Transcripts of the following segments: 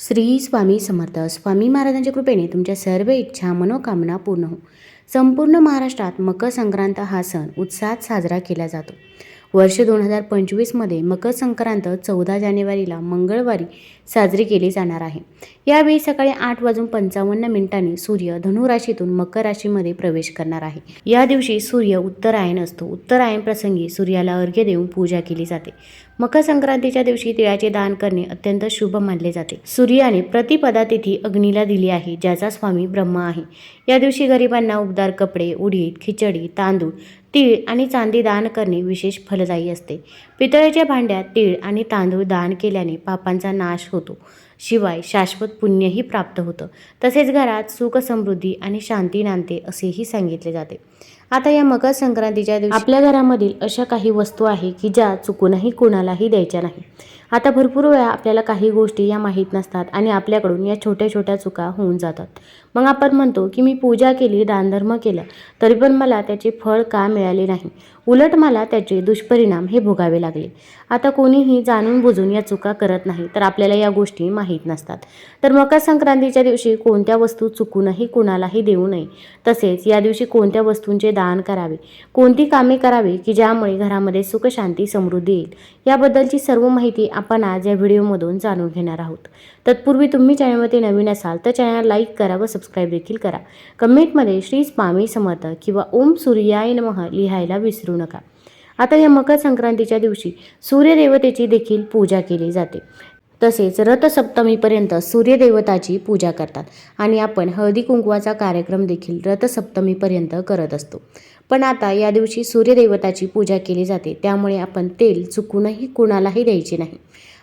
श्री स्वामी समर्थ. स्वामी महाराजांच्या कृपेने तुमच्या सर्व इच्छा मनोकामना पूर्ण हो. संपूर्ण महाराष्ट्रात मकर संक्रांत हा सण उत्साहात साजरा केला जातो. वर्ष दोन हजार पंचवीसमध्ये मकर संक्रांत चौदा जानेवारीला मंगळवारी साजरी केली जाणार आहे. यावेळी सकाळी आठ वाजून पंचावन्न मिनिटांनी सूर्य धनुराशीतून मकर राशीमध्ये प्रवेश करणार आहे. या दिवशी सूर्य उत्तरायण असतो. उत्तरायण प्रसंगी सूर्याला अर्घ्य देऊन पूजा केली जाते. मकर संक्रांतीच्या दिवशी तिळाचे दान करणे अत्यंत शुभ मानले जाते. सूर्याने प्रतिपदा तिथी अग्नीला दिली आहे ज्याचा स्वामी ब्रह्मा आहे. या दिवशी गरिबांना उबदार कपडे उडीद खिचडी तांदूळ तीळ आणि चांदी दान करणे विशेष फलदायी असते. पितळेच्या भांड्यात तीळ आणि तांदूळ दान केल्याने पापांचा नाश होतो. शिवाय शाश्वत पुण्यही प्राप्त होतं. तसेच घरात सुख समृद्धी आणि शांती नांदते असेही सांगितले जाते. आता या मकर संक्रांतीच्या दिवशी आपल्या घरामधील अशा काही वस्तू आहे की ज्या चुकूनही कुणालाही द्यायच्या नाही. आता भरपूर वेळा आपल्याला काही गोष्टी या माहीत नसतात आणि आपल्याकडून या छोट्या छोट्या चुका होऊन जातात. मग आपण म्हणतो की मी पूजा केली दानधर्म केलं तरी पण मला त्याचे फळ का मिळाले नाही? उलट मला त्याचे दुष्परिणाम हे भोगावे लागले. आता कोणीही जाणून बुजून या चुका करत नाही तर आपल्याला या गोष्टी माहीत नसतात. तर मकर संक्रांतीच्या दिवशी कोणत्या वस्तू चुकूनही कुणालाही देऊ नये. तसेच या दिवशी कोणत्या वस्तूंचे दान करावे. कोणती कामे करावी की ज्यामुळे घरामध्ये सुखशांती समृद्धी येईल? याबद्दलची सर्व माहिती आपण आज या व्हिडिओमधून जाणून घेणार आहोत. तत्पूर्वी तुम्ही चॅनलमध्ये नवीन असाल तर चॅनल लाईक करा व सबस्क्राईब देखील करा. कमेंटमध्ये श्री स्वामी समर्थ किंवा ओम सूर्याय नमः लिहायला विसरू नका. आता या मकर संक्रांतीच्या दिवशी सूर्यदेवतेची देखील पूजा केली जाते. तसेच रथसप्तमीपर्यंत सूर्यदेवताची पूजा करतात आणि आपण हळदी कुंकवाचा कार्यक्रम देखील रथसप्तमीपर्यंत करत असतो. पण आता या दिवशी सूर्यदेवताची पूजा केली जाते त्यामुळे आपण तेल चुकूनही कुणालाही द्यायचे नाही.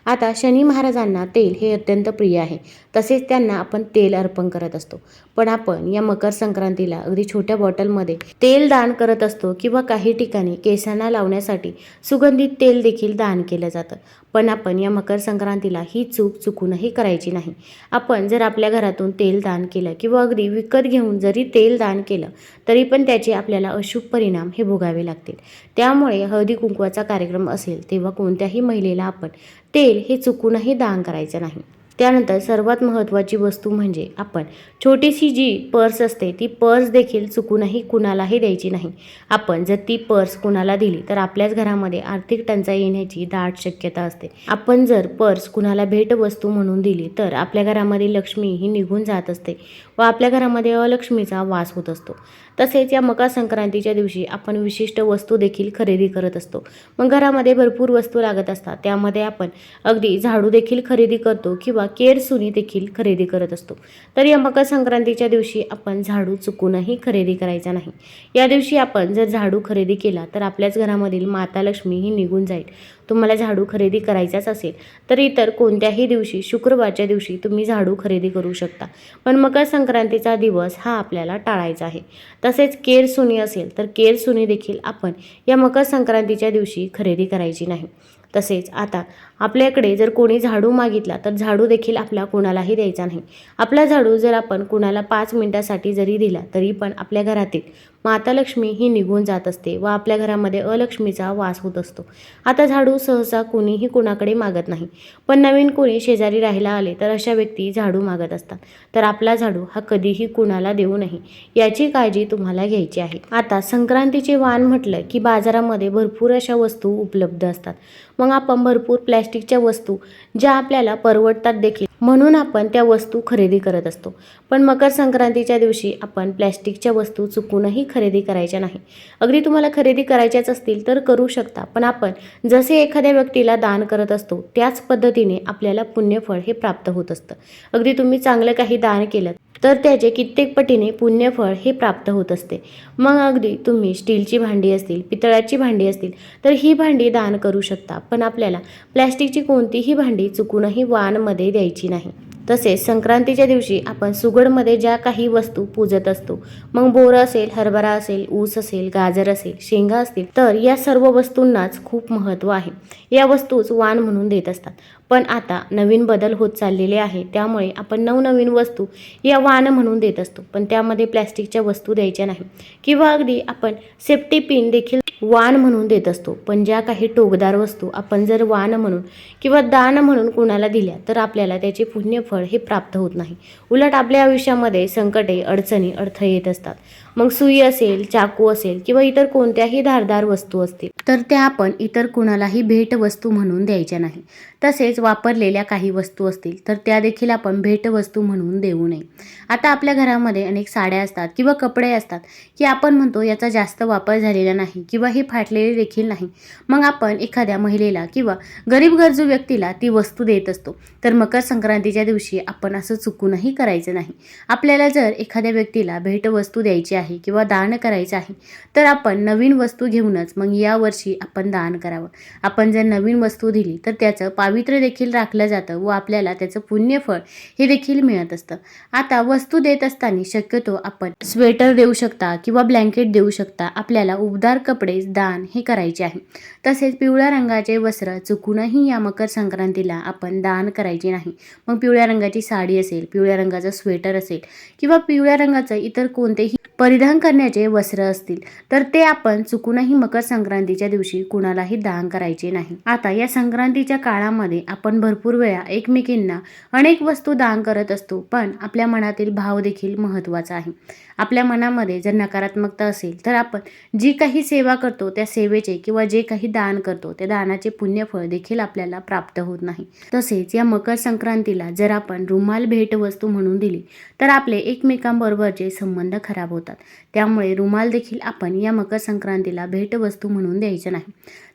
आता शनी महाराजांना तेल हे अत्यंत प्रिय आहे तसेच त्यांना आपण तेल अर्पण करत असतो. पण आपण या मकर संक्रांतीला अगदी छोट्या बॉटलमध्ये तेल दान करत असतो किंवा काही ठिकाणी केसांना लावण्यासाठी सुगंधित तेल देखील दान केलं जातं. पण आपण या मकर संक्रांतीला ही चूक चुकूनही करायची नाही. आपण जर आपल्या घरातून तेल दान केलं किंवा अगदी विकत घेऊन जरी तेल दान केलं तरी पण त्याचे आपल्याला अशुभ परिणाम हे भोगावे लागतील. त्यामुळे हळदी कुंकवाचा कार्यक्रम असेल तेव्हा कोणत्याही महिलेला आपण तेल हे चुकूनही दान करायचं नाही. त्यानंतर सर्वात महत्त्वाची वस्तू म्हणजे आपण. छोटीशी जी पर्स असते ती पर्स देखील चुकूनही कुणालाही द्यायची नाही. आपण जर ती पर्स कुणाला दिली तर आपल्याच घरामध्ये आर्थिक टंचाई येण्याची दाट शक्यता असते. आपण जर पर्स कुणाला भेटवस्तू म्हणून दिली तर आपल्या घरामध्ये लक्ष्मी ही निघून जात असते. व आपल्या घरामध्ये अलक्ष्मीचा वास होत असतो. तसेच या मकर संक्रांतीच्या दिवशी आपण विशिष्ट वस्तू देखील खरेदी करत असतो. मग घरामध्ये भरपूर वस्तू लागत असतात. त्यामध्ये आपण अगदी झाडू देखील खरेदी करतो किंवा केर सुनी देखील खरेदी करत असतो. तर या मकर संक्रांतीच्या दिवशी आपण झाडू चुकूनही खरेदी करायचा नाही. या दिवशी आपण जर झाडू खरेदी केला तर आपल्याच घरामधील माता लक्ष्मी ही निघून जाईल. तुम्हाला झाडू खरेदी करायचाच असेल तर इतर कोणत्याही दिवशी शुक्रवारच्या दिवशी तुम्ही झाडू खरेदी करू शकता. पण मकर संक्रांतीचा दिवस हा आपल्याला टाळायचा आहे. तसेच केर सुनी असेल तर केर सुनी देखील आपण या मकर संक्रांतीच्या दिवशी खरेदी करायची नाही. तसेच आता आपल्याकडे जर कोणी झाडू मागितला तर झाडू देखील आपला कोणालाही द्यायचा नाही. आपला झाडू जर आपण कुणाला पाच मिनिटासाठी जरी दिला तरी पण आपल्या घरातील माता लक्ष्मी ही निघून जात असते व आपल्या घरामध्ये अलक्ष्मीचा वास होत असतो. आता झाडू सहसा कोणीही कुणाकडे मागत नाही. पण नवीन कोणी शेजारी राहायला आले तर अशा व्यक्ती झाडू मागत असतात. तर आपला झाडू हा कधीही कुणाला देऊ नये याची काळजी तुम्हाला घ्यायची आहे. आता संक्रांतीचे वाण म्हटलं की बाजारामध्ये भरपूर अशा वस्तू उपलब्ध असतात. मग आपण भरपूर प्लॅस्टिकच्या वस्तू ज्या आपल्याला परवडतात देखील. म्हणून आपण त्या वस्तू खरेदी करत असतो. पण मकर संक्रांतीच्या दिवशी आपण प्लॅस्टिकच्या वस्तू चुकूनही खरेदी करायच्या नाही. अगदी तुम्हाला खरेदी करायच्याच असतील तर करू शकता. पण आपण जसे एखाद्या व्यक्तीला दान करत असतो त्याच पद्धतीने आपल्याला पुण्यफळ हे प्राप्त होत असतं. अगदी तुम्ही चांगलं काही दान केलं तर त्याचे कित्येक पटीने पुण्यफळ हे प्राप्त होत असते. मग अगदी तुम्ही स्टीलची भांडी असतील पितळाची भांडी असतील तर ही भांडी दान करू शकता. पण आपल्याला प्लॅस्टिकची कोणतीही भांडी चुकूनही वाणमध्ये द्यायची नाही. तसेच संक्रांतीच्या दिवशी आपण सुगडमध्ये ज्या काही वस्तू पूजत असतो मग बोर असेल हरभरा असेल ऊस असेल गाजर असेल शेंगा असतील तर या सर्व वस्तूंनाच खूप महत्त्व आहे. या वस्तूच वाण म्हणून देत असतात. पण आता नवीन बदल होत चाललेले आहे त्यामुळे आपण नवनवीन वस्तू या वाण म्हणून देत असतो. पण त्यामध्ये प्लॅस्टिकच्या वस्तू द्यायच्या नाही. किंवा अगदी आपण सेफ्टी पिन देखील वाण म्हणून देत असतो. पण ज्या काही टोकदार वस्तू आपण जर वाण म्हणून किंवा दान म्हणून कुणाला दिल्या तर आपल्याला त्याचे पुण्यफळ हे प्राप्त होत नाही. उलट आपल्या आयुष्यामध्ये संकटे अडचणी अडथळे येत असतात. मग सुई असेल चाकू असेल किंवा इतर कोणत्याही धारदार वस्तू असतील. तर त्या आपण इतर कुणालाही भेट वस्तू म्हणून द्यायच्या नाही. तसेच वापरलेल्या काही वस्तू असतील तर त्या देखील आपण भेटवस्तू म्हणून देऊ नये. आता आपल्या घरामध्ये अनेक साड्या असतात किंवा कपडे असतात की आपण म्हणतो याचा जास्त वापर झालेला नाही किंवा हे फाटलेले देखील नाही. मग आपण एखाद्या महिलेला किंवा गरीब गरजू व्यक्तीला ती वस्तू देत असतो. तर मकर संक्रांतीच्या दिवशी आपण असं चुकूनही करायचं नाही. आपल्याला जर एखाद्या व्यक्तीला भेटवस्तू द्यायची आहे किंवा दान करायचं आहे तर आपण नवीन वस्तू घेऊनच मग यावर्षी आपण दान करावं. आपण जर नवीन वस्तू दिली तर त्याचं पावित्र्य देखील राखलं जातं व आपल्याला त्याचं पुण्यफळ हे देखील मिळत असतं. आता वस्तू देत असताना शक्यतो आपण स्वेटर देऊ शकता किंवा ब्लँकेट देऊ शकता आपल्याला उबदार कपडे दान हे करायचे आहे. तसेच पिवळ्या रंगाचे वस्त्र चुकूनही या मकर संक्रांतीला आपण दान करायचे नाही. मग पिवळ्या रंगाची साडी असेल पिवळ्या रंगाचं स्वेटर असेल किंवा पिवळ्या रंगाचं इतर कोणतेही परिधान करण्याचे वस्त्र असतील तर ते आपण चुकूनही मकर संक्रांतीच्या दिवशी कुणालाही दान करायचे नाही. आता या संक्रांतीच्या काळामध्ये आपण भरपूर वेळा एकमेकींना अनेक वस्तू दान करत असतो पण आपल्या मनातील भाव देखील महत्त्वाचा आहे. आपल्या मनामध्ये जर नकारात्मकता असेल तर आपण जी काही सेवा करतो त्या सेवेचे किंवा जे काही दान करतो त्या दानाचे पुण्यफळ देखील आपल्याला प्राप्त होत नाही. तसेच या मकर संक्रांतीला जर आपण रुमाल भेटवस्तू म्हणून दिली तर आपले एकमेकांबरोबरचे संबंध खराब होतात. त्यामुळे रुमाल देखील आपण या मकर संक्रांतीला भेटवस्तू म्हणून द्यायचं नाही.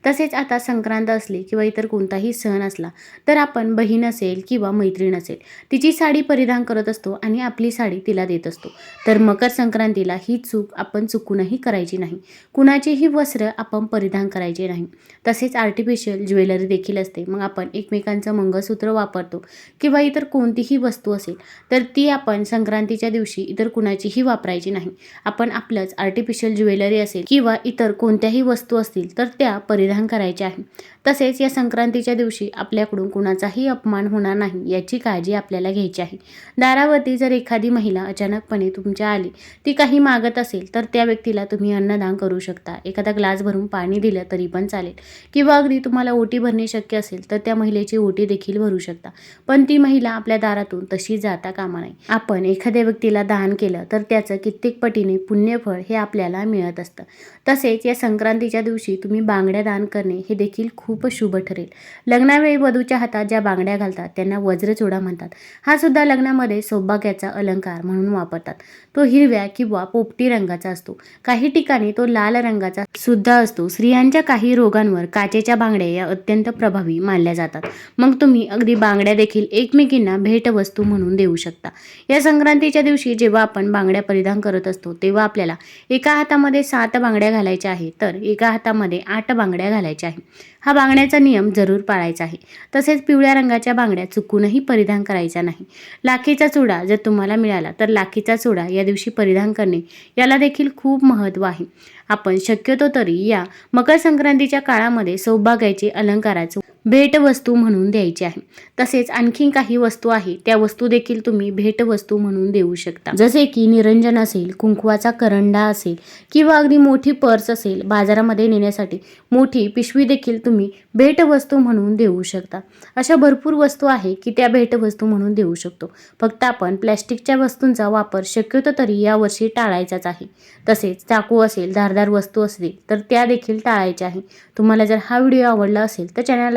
तसेच आता संक्रांत असली किंवा इतर कोणताही सण असला तर आपण बहीण असेल किंवा मैत्रीण असेल तिची साडी परिधान करत असतो आणि आपली साडी तिला देत असतो. तर मकर संक्रांतीला ही चूक आपण चुकूनही करायची नाही. कुणाचेही वस्त्र आपण परिधान करायचे नाही. तसेच आर्टिफिशियल ज्वेलरी देखील असते. मग आपण एकमेकांचं मंगळसूत्र वापरतो किंवा इतर कोणतीही वस्तू असेल तर ती आपण संक्रांतीच्या दिवशी इतर कुणाचीही वापरायची नाही. आपण आपलंच आर्टिफिशियल ज्वेलरी असेल किंवा इतर कोणत्याही वस्तू असतील तर त्या परिधान करायच्या आहे तसेच या संक्रांतीच्या दिवशी आपल्याकडून कुणाचाही अपमान होणार नाही याची काळजी आपल्याला घ्यायची आहे. दारावरती जर एखादी महिला अचानकपणे तुमच्या आली ती काही मागत असेल तर त्या व्यक्तीला तुम्ही अन्नदान करू शकता. एखादा ग्लास भरून पाणी दिलं तरी पण चालेल. किंवा अगदी तुम्हाला ओटी भरणे शक्य असेल तर त्या महिलेची ओटी देखील भरू शकता. पण ती महिला आपल्या दारातून तशी जाता कामा नाही आपण एखाद्या व्यक्तीला दान केलं तर त्याचं कित्येक पटीने पुण्यफळ हे आपल्याला मिळत असतं. तसेच या संक्रांतीच्या दिवशी तुम्ही बांगड्या दान करणे हे देखील खूप शुभ ठरेल. लग्नावेळी वधूच्या हातात ज्या बांगड्या घालतात त्यांना वज्रचोडा म्हणतात. हा सुद्धा लग्नामध्ये सौभाग्याचा अलंकार म्हणून वापरतात. तो हिरव्या किंवा पोपटी रंगाचा असतो. काही ठिकाणी तो लाल रंगाचा सुद्धा असतो. स्त्रियांच्या काही रोगांवर काचेच्या बांगड्या या अत्यंत प्रभावी मानल्या जातात. मग तुम्ही अगदी बांगड्या देखील एकमेकींना भेटवस्तू म्हणून देऊ शकता. या संक्रांतीच्या दिवशी जेव्हा आपण बांगड्या परिधान करत असतो तेव्हा आपल्याला एका हातामध्ये सात बांगड्या घालायच्या आहे तर एका हातामध्ये आठ बांगड्या घालायच्या आहे हा बांगड्याचा नियम जरूर पाळायचा आहे. तसेच पिवळ्या रंगाच्या बांगड्या चुकूनही परिधान करायचा नाही. लाखेचा चुडा जर तुम्हाला मिळाला तर लाखेचा चुडा या दिवशी परिधान करणे याला देखील खूप महत्त्व आहे. आपण शक्यतो तरी या मकर संक्रांतीच्या काळामध्ये सौभाग्याचे अलंकाराचे भेटवस्तू म्हणून द्यायची आहे. तसेच आणखीन काही वस्तू आहे त्या वस्तू देखील तुम्ही भेटवस्तू म्हणून देऊ शकता. जसे की निरंजन असेल कुंकवाचा करंडा असेल किंवा अगदी मोठी पर्स असेल बाजारामध्ये नेण्यासाठी मोठी पिशवी देखील तुम्ही भेटवस्तू म्हणून देऊ शकता. अशा भरपूर वस्तू आहे की त्या भेटवस्तू म्हणून देऊ शकतो. फक्त आपण प्लॅस्टिकच्या वस्तूंचा वापर शक्यतो तरी यावर्षी टाळायचाच आहे. तसेच चाकू असेल धारदार वस्तू असतील तर त्या देखील टाळायच्या आहे. तुम्हाला जर हा व्हिडिओ आवडला असेल तर चॅनल